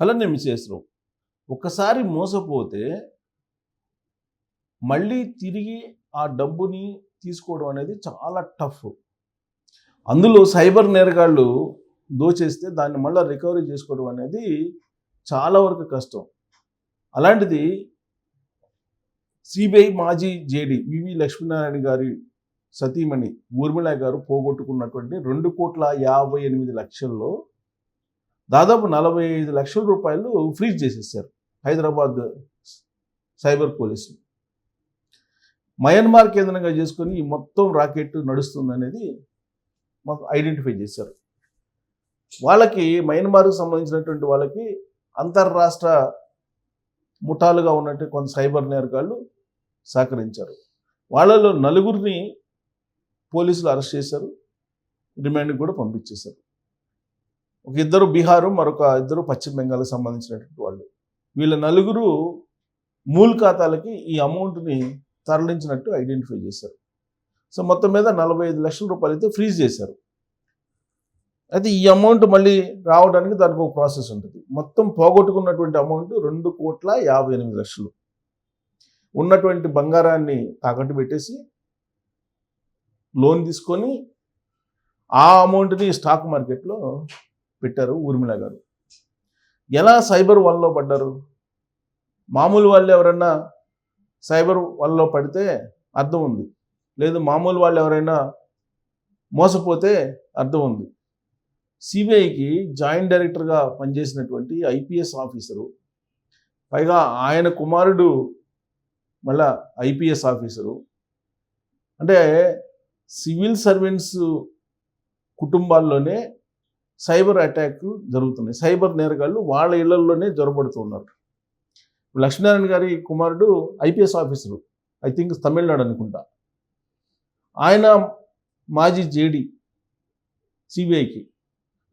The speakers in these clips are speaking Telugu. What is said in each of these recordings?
అలానే మిస్సెస్రావు ఒక్కసారి మోసపోతే మళ్ళీ తిరిగి ఆ డబ్బుని తీసుకోవడం అనేది చాలా టఫ్. అందులో సైబర్ నేరగాళ్ళు దోచేస్తే దాన్ని మళ్ళీ రికవరీ చేసుకోవడం అనేది చాలా వరకు కష్టం. అలాంటిది సిబిఐ మాజీ జేడీ వివి లక్ష్మీనారాయణ గారి సతీమణి ఊర్మిళ గారు పోగొట్టుకున్నటువంటి రెండు కోట్ల యాభై ఎనిమిది లక్షల్లో దాదాపు నలభై ఐదు లక్షల రూపాయలు ఫ్రీజ్ చేసేసారు హైదరాబాద్ సైబర్ పోలీసులు. మయన్మార్ కేంద్రంగా చేసుకొని ఈ మొత్తం రాకెట్ నడుస్తుంది అనేది మాకు ఐడెంటిఫై చేశారు. వాళ్ళకి మయన్మార్కు సంబంధించినటువంటి వాళ్ళకి అంతర్రాష్ట్ర ముఠాలుగా ఉన్నట్టు కొంత సైబర్ నేరగాళ్ళు సహకరించారు. వాళ్ళలో నలుగురిని పోలీసులు అరెస్ట్ చేశారు. రిమాండ్కి కూడా పంపించేశారు. ఒక ఇద్దరు బీహారు మరొక ఇద్దరు పశ్చిమ బెంగాల్కి సంబంధించినటువంటి వాళ్ళు. వీళ్ళ నలుగురు మూల్ ఖాతాలకి ఈ అమౌంట్ని తరలించినట్టు ఐడెంటిఫై చేశారు. సో మొత్తం మీద నలభై ఐదు లక్షల రూపాయలు అయితే ఫ్రీజ్ చేశారు. అయితే ఈ అమౌంట్ మళ్ళీ రావడానికి దానికి ఒక ప్రాసెస్ ఉంటుంది. మొత్తం పోగొట్టుకున్నటువంటి అమౌంట్ రెండు కోట్ల యాభై ఎనిమిది లక్షలు. ఉన్నటువంటి బంగారాన్ని తాకట్టు పెట్టేసి లోన్ తీసుకొని ఆ అమౌంట్ని స్టాక్ మార్కెట్లో పెట్టారు ఊర్మిళ గారు. ఎలా సైబర్ వల్లో పడ్డారు? మామూలు వాళ్ళు ఎవరైనా సైబర్ వల్లో పడితే అర్థం ఉంది. లేదు మామూలు వాళ్ళు ఎవరైనా మోసపోతే అర్థం ఉంది. సిబిఐకి జాయింట్ డైరెక్టర్గా పనిచేసినటువంటి ఐపీఎస్ ఆఫీసరు పైగా ఆయన కుమారుడు మళ్ళా ఐపీఎస్ ఆఫీసరు. అంటే సివిల్ సర్వెంట్స్ కుటుంబాల్లోనే సైబర్ అటాక్ జరుగుతున్నాయి. సైబర్ నేరగాళ్ళు వాళ్ళ ఇళ్ళలోనే జొరబడుతున్నారు. లక్ష్మీనారాయణ గారి కుమారుడు IPS officer I think Tamil Nadu అనుకుంటా. ఆయన మాజీ జేడి సిబిఐకి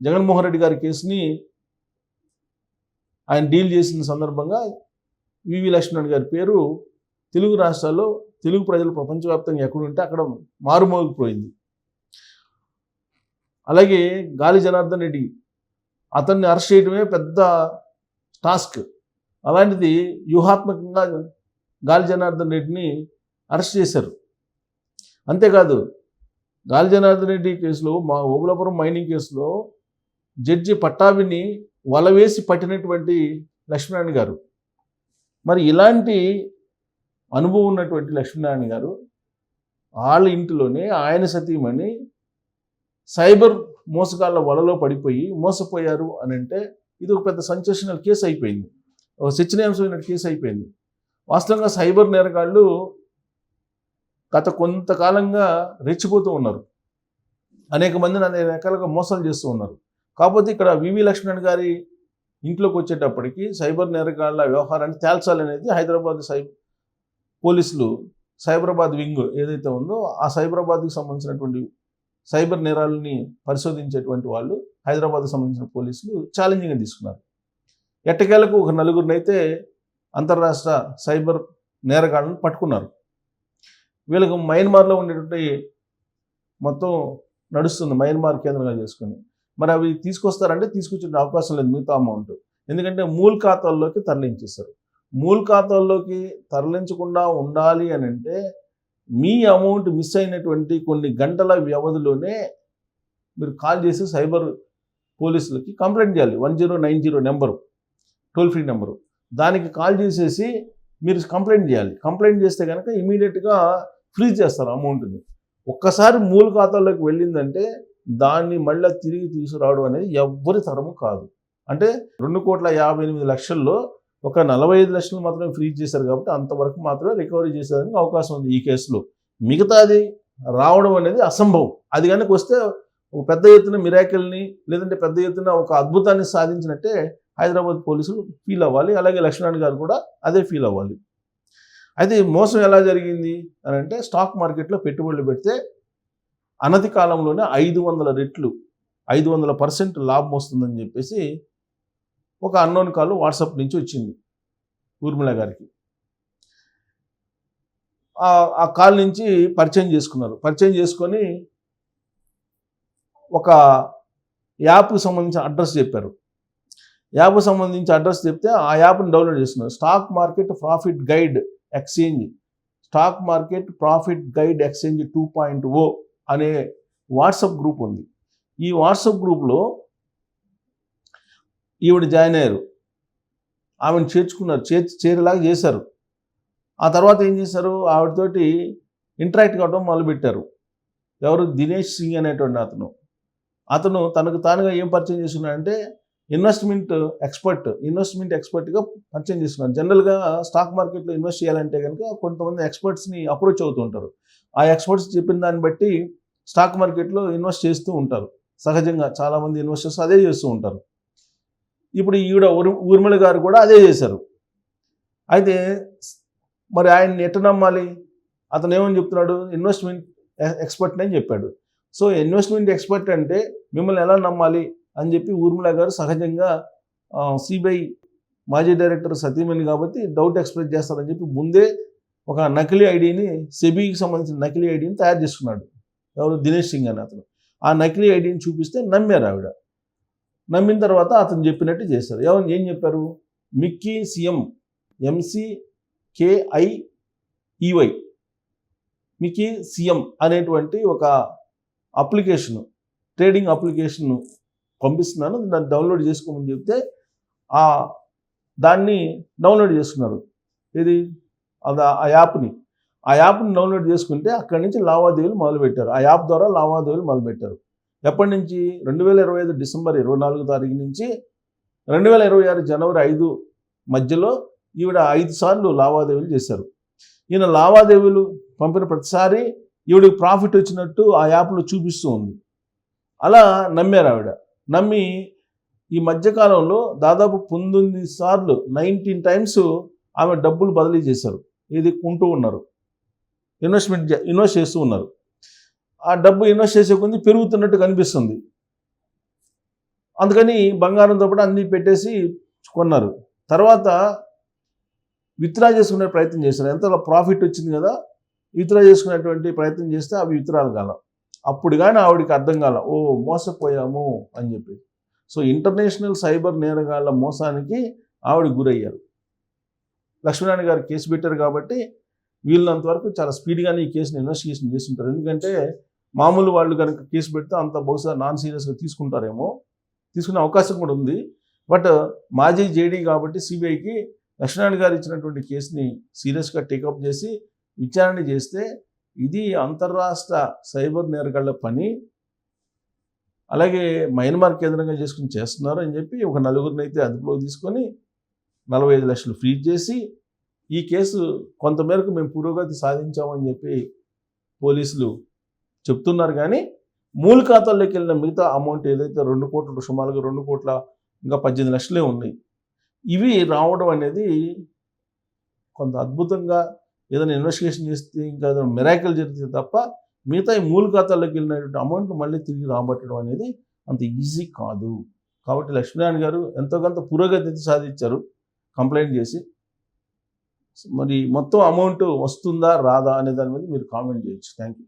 జగన్మోహన్ రెడ్డి గారి కేసుని ఆయన డీల్ చేసిన సందర్భంగా వివి లక్ష్మణ్ గారి పేరు తెలుగు రాష్ట్రాల్లో తెలుగు ప్రజలు ప్రపంచవ్యాప్తంగా ఎక్కడుంటే అక్కడ మారుమోగిపోయింది. అలాగే గాలి జనార్దన్ రెడ్డి అతన్ని అరెస్ట్ చేయడమే పెద్ద టాస్క్. అలాంటిది వ్యూహాత్మకంగా గాలి జనార్దన్ రెడ్డిని అరెస్ట్ చేశారు. అంతేకాదు గాలి జనార్దన్ రెడ్డి కేసులో మా ఓబులాపురం మైనింగ్ కేసులో జడ్జి పట్టాభిని వలవేసి పట్టినటువంటి లక్ష్మీనారాయణ గారు. మరి ఇలాంటి అనుభవం ఉన్నటువంటి లక్ష్మీనారాయణ గారు వాళ్ళ ఇంటిలోనే ఆయన సతీమణి సైబర్ మోసగాళ్ళ వలలో పడిపోయి మోసపోయారు అని అంటే ఇది ఒక పెద్ద సంచేషనల్ కేసు అయిపోయింది. ఒక చర్చనీయాంశమైన కేసు అయిపోయింది. వాస్తవంగా సైబర్ నేరగాళ్ళు గత కొంతకాలంగా రెచ్చిపోతూ ఉన్నారు. అనేక మందిని అనేక రకాలుగా మోసాలు చేస్తూ ఉన్నారు. కాకపోతే ఇక్కడ వివి లక్ష్మణ్ గారి ఇంట్లోకి వచ్చేటప్పటికి సైబర్ నేరగాళ్ళ వ్యవహారాన్ని తేల్చాలనేది హైదరాబాద్ సైబ్ పోలీసులు సైబరాబాద్ వింగ్ ఏదైతే ఉందో ఆ సైబరాబాద్కి సంబంధించినటువంటి సైబర్ నేరాలని పరిశోధించేటువంటి వాళ్ళు హైదరాబాద్ సంబంధించిన పోలీసులు ఛాలెంజింగ్గా తీసుకున్నారు. ఎట్టకేలకు ఒక నలుగురినైతే అంతర్రాష్ట్ర సైబర్ నేరగాళ్ళను పట్టుకున్నారు. వీళ్ళకు మయన్మార్లో ఉండేటువంటి మొత్తం నడుస్తుంది మయన్మార్ కేంద్రంగా చేసుకుని. మరి అవి తీసుకొస్తారంటే తీసుకొచ్చే అవకాశం లేదు మిగతా అమౌంట్ ఎందుకంటే మూల్ ఖాతాల్లోకి తరలించేస్తారు మూల్ ఖాతాల్లోకి తరలించకుండా ఉండాలి అని అంటే మీ అమౌంట్ మిస్ అయినటువంటి కొన్ని గంటల వ్యవధిలోనే మీరు కాల్ చేసి సైబర్ పోలీసులకి కంప్లైంట్ చేయాలి. One zero nine zero number toll free number. దానికి కాల్ చేసేసి మీరు కంప్లైంట్ చేయాలి. కంప్లైంట్ చేస్తే కనుక ఇమీడియట్గా ఫ్రీజ్ చేస్తారు అమౌంట్ని. ఒక్కసారి మూల ఖాతాలోకి వెళ్ళిందంటే దాన్ని మళ్ళీ తిరిగి తీసుకురావడం అనేది ఎవ్వరి తరము కాదు. అంటే రెండు కోట్ల యాభై ఎనిమిది లక్షల్లో ఒక నలభై ఐదు లక్షలు మాత్రమే ఫ్రీజ్ చేశారు కాబట్టి అంతవరకు మాత్రమే రికవరీ చేసేదానికి అవకాశం ఉంది ఈ కేసులో. మిగతాది రావడం అనేది అసంభవం. అది కనుక వస్తే ఒక పెద్ద ఎత్తున మిరాకిల్ని లేదంటే పెద్ద ఎత్తున ఒక అద్భుతాన్ని సాధించినట్టే హైదరాబాద్ పోలీసులు ఫీల్ అవ్వాలి. అలాగే లక్ష్మణ్ గారు కూడా అదే ఫీల్ అవ్వాలి. అయితే మోసం ఎలా జరిగింది అని అంటే స్టాక్ మార్కెట్లో పెట్టుబడులు పెడితే అనతి కాలంలోనే ఐదు వందల రెట్లు ఐదు వందల పర్సెంట్ లాభం వస్తుందని చెప్పేసి ఒక అన్నోన్ కాల్ వాట్సాప్ నుంచి వచ్చింది ఊర్మిళ గారికి. ఆ- కాల్ నుంచి పరిచయం చేసుకున్నారు. పరిచయం చేసుకొని ఒక యాప్కి సంబంధించిన అడ్రస్ చెప్పారు. యాప్ సంబంధించి అడ్రస్ చెప్తే ఆ యాప్ని డౌన్లోడ్ చేసుకున్నారు stock market profit guide exchange stock market profit guide exchange two point O అనే వాట్సాప్ గ్రూప్ ఉంది. ఈ వాట్సాప్ గ్రూప్లో ఈవిడ జాయిన్ అయ్యారు. ఆమెను చేర్చుకున్నారు. చేర్చి చేరేలాగా చేశారు. ఆ తర్వాత ఏం చేశారు? ఆవిడతోటి ఇంటరాక్ట్ కావడం మొదలుపెట్టారు. ఎవరు? దినేష్ సింగ్ అనేటువంటి అతను. అతను తనకు తానుగా ఏం పరిచయం చేస్తున్నాడంటే ఇన్వెస్ట్మెంట్ ఎక్స్పర్ట్ ఇన్వెస్ట్మెంట్ ఎక్స్పర్ట్గా పరిచయం చేస్తున్నారు జనరల్గా స్టాక్ మార్కెట్లో ఇన్వెస్ట్ చేయాలంటే కనుక కొంతమంది ఎక్స్పర్ట్స్ని అప్రోచ్ అవుతూ ఉంటారు. ఆ ఎక్స్పర్ట్స్ చెప్పిన దాన్ని బట్టి స్టాక్ మార్కెట్లో ఇన్వెస్ట్ చేస్తూ ఉంటారు. సహజంగా చాలామంది ఇన్వెస్టర్స్ అదే చేస్తూ ఉంటారు. ఇప్పుడు ఈవిడ ఊర్మిళ గారు కూడా అదే చేశారు. అయితే మరి ఆయన్ని ఎట్ట నమ్మాలి? అతను ఏమని చెప్తున్నాడు? ఇన్వెస్ట్మెంట్ ఎక్స్పర్ట్ అని చెప్పాడు. సో ఇన్వెస్ట్మెంట్ ఎక్స్పర్ట్ అంటే మిమ్మల్ని ఎలా నమ్మాలి? అని చెప్పి ఊర్మిళ గారు సహజంగా సిబిఐ మాజీ డైరెక్టర్ సతీమణి కాబట్టి డౌట్ ఎక్స్ప్రెస్ చేస్తారని చెప్పి ముందే ఒక నకిలీ ఐడిని సెబీకి సంబంధించిన నకిలీ ఐడిని తయారు చేసుకున్నాడు. ఎవరు? దినేష్ సింగ్ అని అతను. ఆ నకిలీ ఐడిని చూపిస్తే నమ్మారు ఆవిడ. నమ్మిన తర్వాత అతను చెప్పినట్టు చేశారు. ఎవరు? ఏం చెప్పారు? Mickey CM MC KI EY Mickey CM అనేటువంటి ఒక అప్లికేషన్ ట్రేడింగ్ అప్లికేషన్ను పంపిస్తున్నాను. దాన్ని డౌన్లోడ్ చేసుకోమని చెప్తే ఆ దాన్ని డౌన్లోడ్ చేసుకున్నారు ఇది అది ఆ యాప్ని. ఆ యాప్ని డౌన్లోడ్ చేసుకుంటే అక్కడి నుంచి లావాదేవీలు మొదలుపెట్టారు. ఆ యాప్ ద్వారా లావాదేవీలు మొదలుపెట్టారు. ఎప్పటి నుంచి? రెండు వేల ఇరవై ఐదు డిసెంబర్ ఇరవై నాలుగో తారీఖు నుంచి రెండు వేల ఇరవై ఆరు జనవరి ఐదు మధ్యలో ఈవిడ ఐదు సార్లు లావాదేవీలు చేశారు. ఈయన లావాదేవీలు పంపిన ప్రతిసారి ఈవిడికి ప్రాఫిట్ వచ్చినట్టు ఆ యాప్లో చూపిస్తూ ఉంది. అలా నమ్మారు ఆవిడ. నమ్మి ఈ మధ్యకాలంలో దాదాపు పంతొమ్మిది సార్లు నైన్టీన్ టైమ్స్ ఆమె డబ్బులు బదిలీ చేశారు. ఇది కొంటూ ఉన్నారు. ఇన్వెస్ట్మెంట్ ఇన్వెస్ట్ చేస్తూ ఉన్నారు. ఆ డబ్బు ఇన్వెస్ట్ చేసే కొంది పెరుగుతున్నట్టు కనిపిస్తుంది. అందుకని బంగారంతో పాటు అన్నీ పెట్టేసి కొన్నారు. తర్వాత విత్డ్రా చేసుకునే ప్రయత్నం చేశారు. ఎంత ప్రాఫిట్ వచ్చింది కదా? విత్డ్రా చేసుకునేటువంటి ప్రయత్నం చేస్తే అవి విత్డ్రాలు కాల. అప్పుడు కానీ ఆవిడికి అర్థం కాల. ఓ మోసపోయాము అని చెప్పి. సో ఇంటర్నేషనల్ సైబర్ నేరగాళ్ళ మోసానికి ఆవిడ గురయ్యారు. లక్ష్మీనారాయణ గారు కేసు పెట్టారు కాబట్టి వీళ్ళంత వరకు చాలా స్పీడ్గానే ఈ కేసుని ఇన్వెస్టిగేషన్ చేస్తుంటారు. ఎందుకంటే మామూలు వాళ్ళు కనుక కేసు పెడితే అంత బహుశా నాన్ సీరియస్గా తీసుకుంటారేమో తీసుకునే అవకాశం కూడా ఉంది. బట్ మాజీ జేడీ కాబట్టి సిబిఐకి లక్ష్మీనారాయణ గారు ఇచ్చినటువంటి కేసుని సీరియస్గా టేకప్ చేసి విచారణ చేస్తే ఇది అంతర్రాష్ట్ర సైబర్ నేరగాళ్ళ పని. అలాగే మయన్మార్ కేంద్రంగా చేసుకుని చేస్తున్నారు అని చెప్పి ఒక నలుగురిని అయితే అదుపులో తీసుకొని నలభై ఐదు లక్షలు ఫ్రీజ్ చేసి ఈ కేసు కొంతమేరకు మేము పురోగతి సాధించామని చెప్పి పోలీసులు చెప్తున్నారు కానీ మూల ఖాతాల్లోకి వెళ్ళిన మిగతా అమౌంట్ ఏదైతే రెండు కోట్ల సుమారుగా రెండు కోట్ల ఇంకా పద్దెనిమిది లక్షలే ఉన్నాయి. ఇవి రావడం అనేది కొంత అద్భుతంగా ఏదైనా ఇన్వెస్టిగేషన్ చేస్తే ఇంకా ఏదైనా మిరాకిల్ జరిగితే తప్ప మిగతా ఈ మూల ఖాతాల్లోకి వెళ్ళినటువంటి అమౌంట్ మళ్ళీ తిరిగి రాబట్టడం అనేది అంత ఈజీ కాదు. కాబట్టి లక్ష్మీనారాయణ గారు ఎంతో కొంత పురోగతి సాధించారు కంప్లైంట్ చేసి. మరి మొత్తం అమౌంట్ వస్తుందా రాదా అనే దాని మీద మీరు కామెంట్ చేయొచ్చు. Thank you